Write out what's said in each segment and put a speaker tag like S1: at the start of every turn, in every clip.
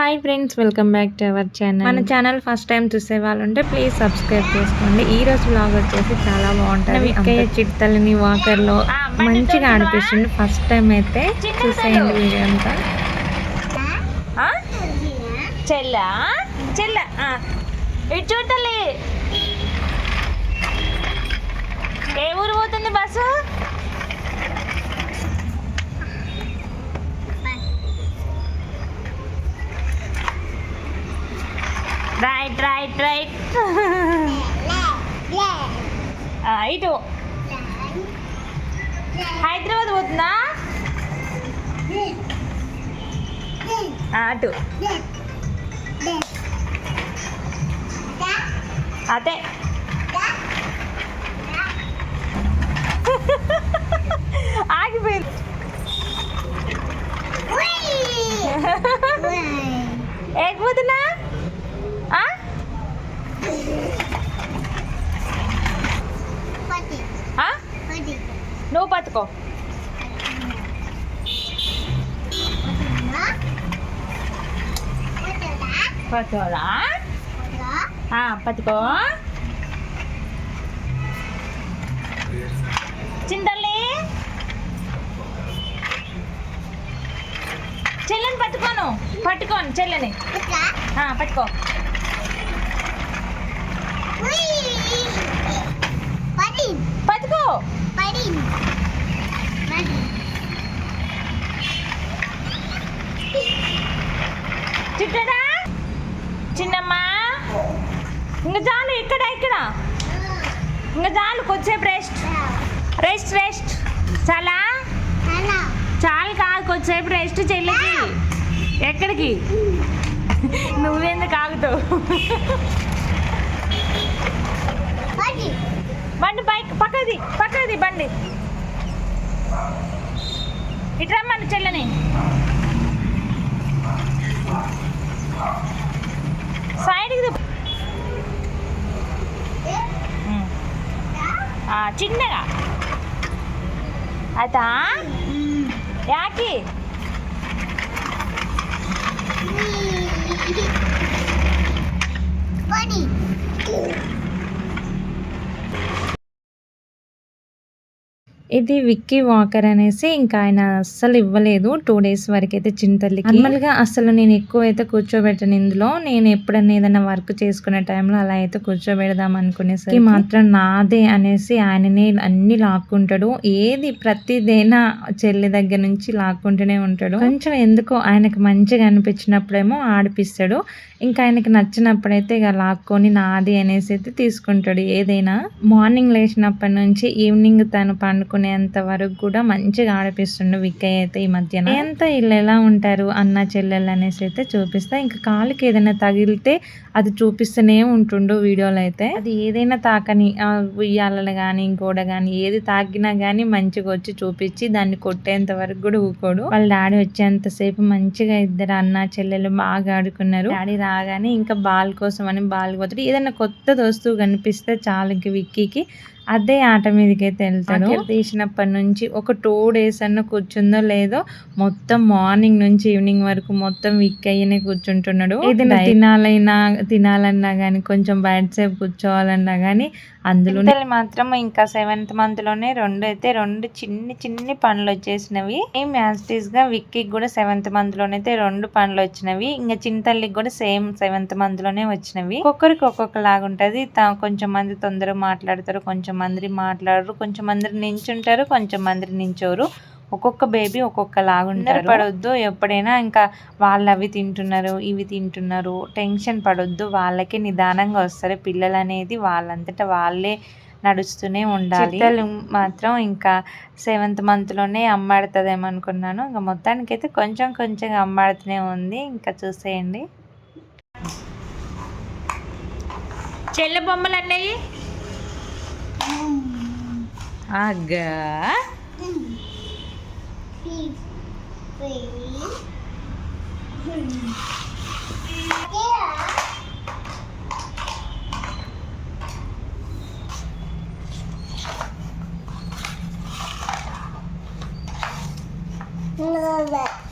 S1: Hi friends welcome back to our channel మన channel first time చూసే వాళ్ళు ఉంటే ప్లీజ్ సబ్స్క్రైబ్ చేసుకోండి. ఈ రోజు వ్లాగ్ వచ్చేసి చాలా బాగుంటుంది. అక్కయ్య చిట్టలని వాకర్లో మంచిగా అనిపిస్తుంది. ఫస్ట్ టైం అయితే చూసేయండి వీడియో అంతా?
S2: చెల్లా? చెల్ల? ఆ. ఇటు చూడాలి ఏ ఊరు పోతుంది బస్సు? రైట్ రైట్ రైట్ ఇటు. హైదరాబాద్ పోతుందా? Ah, అటు. అదే ఆగిపోయింది ఏకపోతున్నా ఆ? ఆ? నువ్వు పట్టుకో పట్టుకోరా ఆ, పట్టుకో. చింతల్లి. చెల్లని పట్టుకోను. పట్టుకోను చెల్లని. పట్టుకో. పట్టుకో. చిట్టడా? చిన్నమ్మా? ఇంకా చాలు ఇక్కడ ఇక్కడ. ఇంకా చాలు కొద్దిసేపు రెస్ట్ రెస్ట్ రెస్ట్ చాలా? చాలు కాదు కొద్దిసేపు రెస్ట్ చెల్లికి. ఎక్కడికి? నువ్వెందుకు ఆగుతావు? బండి బైక్ పక్కది పక్కది బండి. ఇటు రమ్మను చెల్లని. సైడ్కి. ఆ, చిన్నగా. అదా? యాకి?
S1: ఇది విక్కీ వాకర్ అనేసి ఇంకా ఆయన అస్సలు ఇవ్వలేదు. టూ డేస్ వరకు అయితే చింతల్లికి నార్మల్గా అసలు నేను ఎక్కువ అయితే కూర్చోబెట్టను ఇందులో. నేను ఎప్పుడన్నా ఏదైనా వర్క్ చేసుకునే టైంలో అలా అయితే కూర్చోబెడదాం అనుకునేసరికి మాత్రం నాదే అనేసి ఆయననే అన్ని లాక్కుంటాడు. ఏది ప్రతిదైనా చెల్లి దగ్గర నుంచి లాక్కుంటూనే ఉంటాడు. కొంచెం ఎందుకో ఆయనకు మంచిగా అనిపించినప్పుడేమో ఆడిపిస్తాడు. ఇంకా ఆయనకి నచ్చినప్పుడైతే ఇక లాక్కొని నాది అనేసి అయితే తీసుకుంటాడు. ఏదైనా మార్నింగ్ లేచినప్పటి నుంచి ఈవినింగ్ తను పండుకునేంత వరకు కూడా మంచిగా ఆడిపిస్తుండు విక్కయ్య అయితే ఈ మధ్యన. ఎంత వీళ్ళు ఎలా ఉంటారు అన్న చెల్లెలు అనేసి అయితే చూపిస్తా. ఇంకా కాలుకి ఏదైనా తగిలితే అది చూపిస్తూనే ఉంటుండు వీడియోలో అయితే అది ఏదైనా తాకని ఉయ్యాలలు కానీ గోడ కానీ ఏది తాకినా కానీ మంచిగా వచ్చి చూపించి దాన్ని కొట్టేంత వరకు కూడా ఊకోడు. వాళ్ళ డాడీ వచ్చేంతసేపు మంచిగా ఇద్దరు అన్న చెల్లెలు బాగా ఆడుకున్నారు. డాడీ రాగానే ఇంకా బాల్ కోసం అని బాల్ పోతాడు ఏదైనా కొత్తది వస్తువు కనిపిస్తే చాలు ఇంక విక్కీకి. అదే ఆట మీదకి అయితే వెళ్తాడు తీసినప్పటి నుంచి ఒక టూ డేస్ అన్న కూర్చుందో లేదో మొత్తం మార్నింగ్ నుంచి ఈవినింగ్ వరకు మొత్తం విక్ అయ్యనే కూర్చుంటున్నాడు. ఏదైనా తినాలైనా తినాలన్నా కానీ కొంచెం బయట సేపు కూర్చోవాలన్నా కానీ అందులో మాత్రం ఇంకా సెవెంత్ మంత్లోనే రెండు అయితే రెండు చిన్ని చిన్ని పనులు వచ్చేసినవి. సేమ్ యాస్టీస్గా విక్కీకి కూడా సెవెంత్ మంత్ లోనైతే రెండు పనులు వచ్చినవి. ఇంకా చింతల్లికి కూడా సేమ్ సెవెంత్ మంత్లోనే వచ్చినవి. ఒక్కొక్కరికి ఒక్కొక్క లాగా కొంచెం మంది తొందరగా మాట్లాడతారు కొంచెం మంది మాట్లాడరు కొంచెం మంది నించుంటారు కొంచెం మంది నించోరు. ఒక్కొక్క బేబీ ఒక్కొక్క లాగుంటారు పడొద్దు ఎప్పుడైనా ఇంకా వాళ్ళు అవి తింటున్నారు ఇవి తింటున్నారు టెన్షన్ పడొద్దు వాళ్ళకి నిదానంగా వస్తారు పిల్లలు అనేది వాళ్ళంతటా వాళ్ళే నడుస్తూనే ఉండాలి. చిట్టలు మాత్రం ఇంకా సెవెంత్ మంత్లోనే అమ్మాడుతుందేమో అనుకున్నాను ఇంకా మొత్తానికి అయితే కొంచెం కొంచెం అమ్మాడుతూనే ఉంది. ఇంకా చూసేయండి.
S2: చెల్ల బొమ్మలు అన్నయ్యి feet three. yeah. Love it.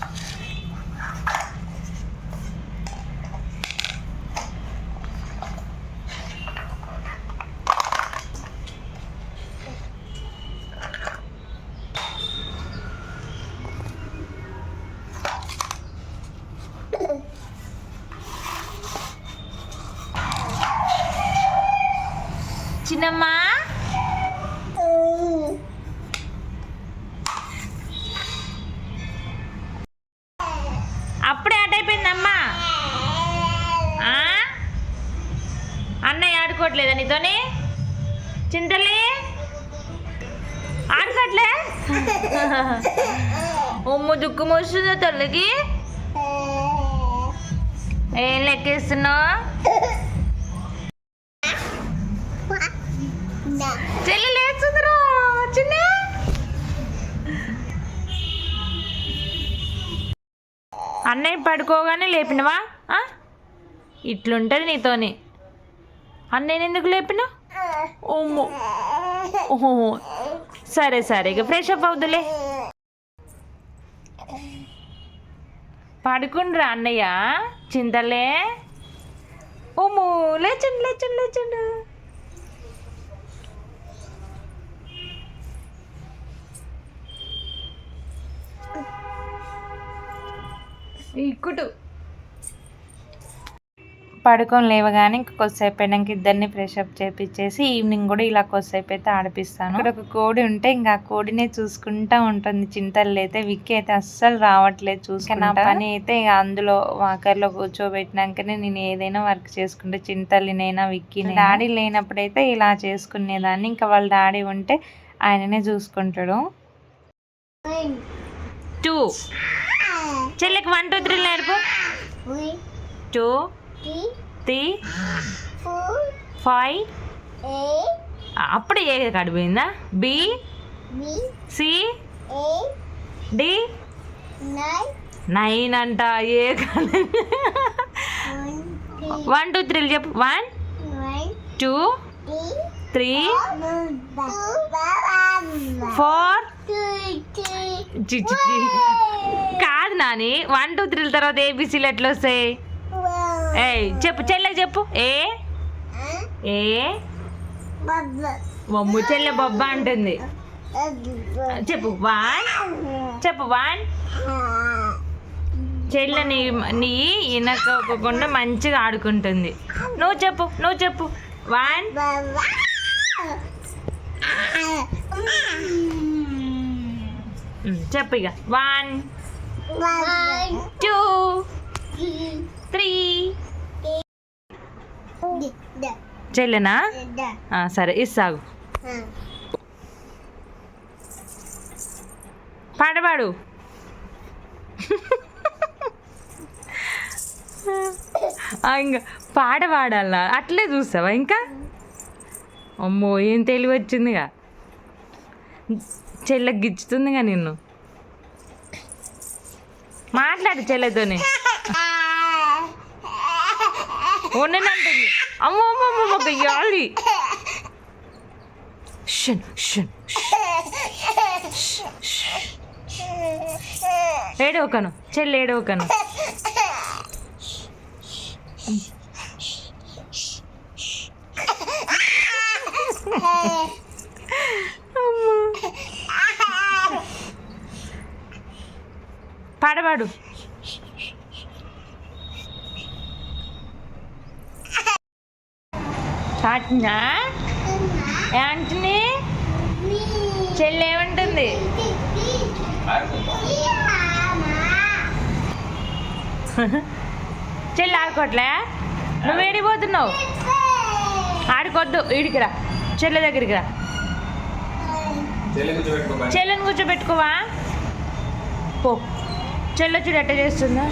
S2: చిన్నమ్మా అప్పుడే ఆట అయిపోయిందమ్మా ఆ? అన్నయ్య ఆడుకోవట్లేదా నీతోని? చింతలే ఆడుకోవట్లే? ఉమ్ము దుక్కు మోస్తుందా తల్లికి? ఏం లెక్కేస్తున్నావు? చెల్లి లేచుందిరా చిన్న. అన్నయ్య పడుకోగానే లేపినవా? ఇట్లుంటుంది ఇట్లుంటది నీతోని. అన్నయ్యని ఎందుకు లేపినా ఓమ్మో. ఓహో. సరే సరే ఇక ఫ్రెష్ అప్ అవుతులే పడుకుండ్రా అన్నయ్య చింతలే. ఉమ్ము లేచండి లేచండి లేచండు. ఇక్కుటు.
S1: పడుకొని లేవగానే ఇంక కొద్దిసేపు అయినాక ఇద్దరిని ఫ్రెష్ అప్ చేపించేసి ఈవినింగ్ కూడా ఇలా కొద్దిసేపు అయితే ఆడిపిస్తాను. ఇక్కడ ఒక కోడి ఉంటే ఇంకా ఆ కోడినే చూసుకుంటా ఉంటుంది. చింతలు అయితే విక్కి అయితే అస్సలు రావట్లేదు చూసుకుని నా పని అయితే ఇక అందులో వాకర్లో కూర్చోబెట్టినాకనే నేను ఏదైనా వర్క్ చేసుకుంటే చింతల్లినైనా విక్కి డాడీ లేనప్పుడైతే ఇలా చేసుకునేదాన్ని. ఇంకా వాళ్ళ డాడీ ఉంటే ఆయననే చూసుకుంటాడు.
S2: టూ చెల్లికి వన్ టూ త్రీ నేర్పు. టూ త్రీ ఫైవ్ అప్పుడు ఏ కడిపోయిందా? బి సి డి నైన్ అంట ఏ వన్ టూ త్రీలు చెప్పు. One two three four. కాదు నాని వన్ టూ త్రీల తర్వాత ఏబిసీలు ఎట్లా వస్తాయి? ఏయ్ చెప్పు చెల్లెకి చెప్పు. ఏ? ఏ? మమ్ము చెల్లె బొబ్బ అంటుంది. చెప్పు వన్ చెప్పు వన్ చెల్లె నీ నీ వినకోకుండా మంచిగా ఆడుకుంటుంది. నువ్వు చెప్పు నువ్వు చెప్పు. వన్ చెప్పు ఇక వన్ టూ త్రీ చెల్లెనా? ఆ, సరే ఇస్తాగు పాడబాడు ఇంకా పాట పాడాలా అట్లే చూస్తావా ఇంకా? అమ్మో ఏం తెలివి వచ్చిందిగా చెల్ల గిచ్చుతుందిగా నిన్ను. మాట్లాడు చెల్లెతోని. ఉండనంటుంది అమ్మో అమ్మో అమ్మో షన్ షన్ ఏడవకను చెల్లి ఏడవకను చాటినా యాంటనీ చెల్లి ఏమంటుంది? చెల్లి ఆడుకోవట్లే? నువ్వు ఏడిపోతున్నావు ఆడుకోవద్దు ఈడికి రా. చెల్లె దగ్గరికి రా. చెల్లెని కూర్చోబెట్టుకోవా? పో. చెల్లె చూడు ఎట్ట చేస్తుందా.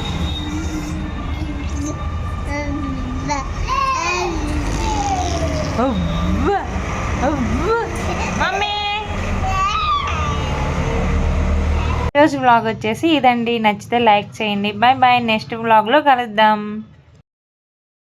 S2: మమ్మీ.
S1: ఈరోజు వ్లాగ్ వచ్చేసి ఇదండి. నచ్చితే లైక్ చేయండి. బాయ్ బాయ్ నెక్స్ట్ వ్లాగ్లో కలుద్దాం.